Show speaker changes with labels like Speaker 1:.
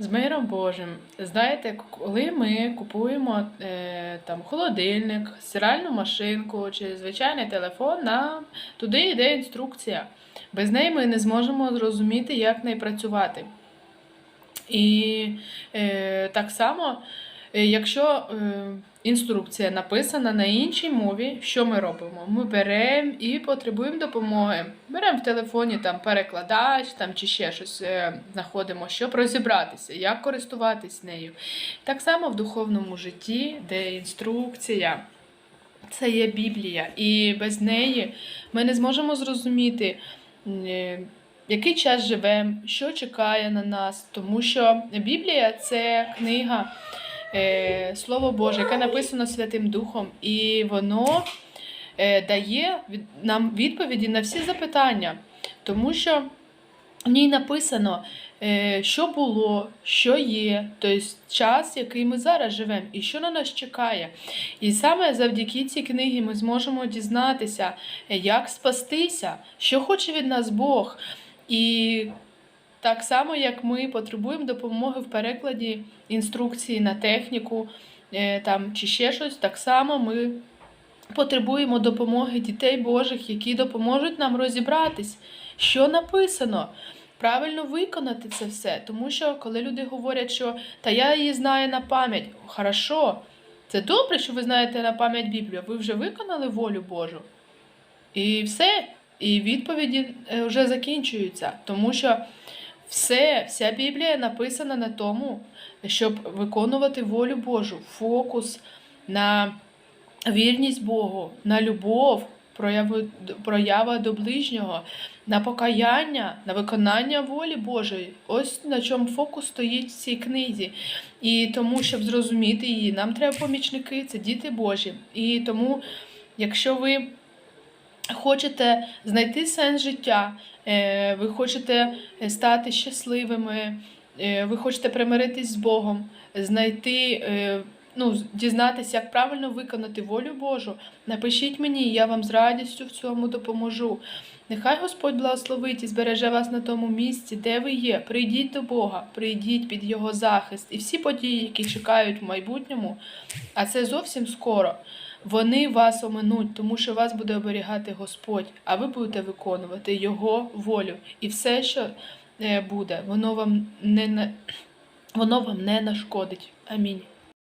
Speaker 1: З миром Божим. Знаєте, коли ми купуємо е, там холодильник, стиральну машинку чи звичайний телефон, нам туди йде інструкція. Без неї ми не зможемо зрозуміти, як нею працювати. І е, так само, е, якщо е, інструкція написана на іншій мові, що ми робимо? Ми беремо і потребуємо допомоги. Беремо в телефоні там перекладач там, чи ще щось е, знаходимо, щоб розібратися, як користуватись нею. Так само в духовному житті, де інструкція. Це є Біблія, і без неї ми не зможемо зрозуміти, е, який час живемо, що чекає на нас, тому що Біблія це книга, е, Слово Боже, яке написано Святим Духом, і воно е, дає від- нам відповіді на всі запитання, тому що в ній написано, е, що було, що є, тобто час, який ми зараз живемо, і що на нас чекає. І саме завдяки цій книгі ми зможемо дізнатися, е, як спастися, що хоче від нас Бог. І так само, як ми потребуємо допомоги в перекладі інструкції на техніку е, там, чи ще щось, так само ми потребуємо допомоги дітей Божих, які допоможуть нам розібратись, що написано. Правильно виконати це все. Тому що коли люди говорять, що та я її знаю на пам'ять, хорошо, це добре, що ви знаєте на пам'ять Біблію. Ви вже виконали волю Божу. І все. І відповіді е, вже закінчуються. Тому що все, вся Біблія написана на тому, щоб виконувати волю Божу, фокус на вірність Богу, на любов, прояви, проява до ближнього, на покаяння, на виконання волі Божої. Ось на чому фокус стоїть в цій книзі. І тому, щоб зрозуміти її, нам треба помічники, це діти Божі. І тому, якщо ви хочете знайти сенс життя, е, ви хочете стати щасливими, е, ви хочете примиритись з Богом, знайти, е, ну, дізнатися, як правильно виконати волю Божу, напишіть мені, я вам з радістю в цьому допоможу. Нехай Господь благословить і збереже вас на тому місці, де ви є. Прийдіть до Бога, прийдіть під Його захист. І всі події, які чекають в майбутньому, а це зовсім скоро. Вони вас оминуть, тому що вас буде оберігати Господь, а ви будете виконувати Його волю. І все, що е, буде, воно вам не воно вам не нашкодить. Амінь.